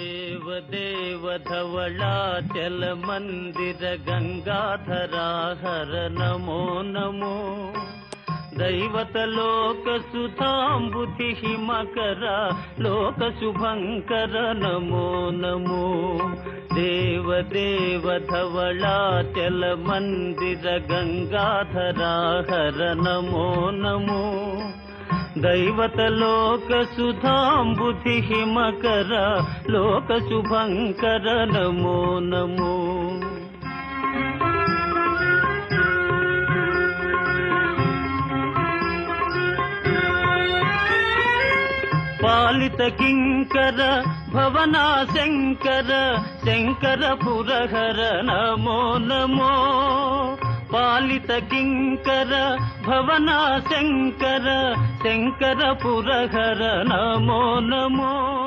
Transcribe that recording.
देव देव धवलाचल मन्दिर गङ्गाधरा हर नमो नमो। दैवत लोक सुताम्बुतिः मकरा लोकशुभङ्कर नमो नमो। देव देव धवलाचल मन्दिर गङ्गाधरा हर नमो नमो। దైవత లోక సుధాంబుధి హిమకర లోక శుభంకర నమో నమో. పాలిత కింకర భవనా శంకర శంకర పురహర నమో నమో. పాలిత కింకర భవనా శంకర శంకర పురహర నమో నమో.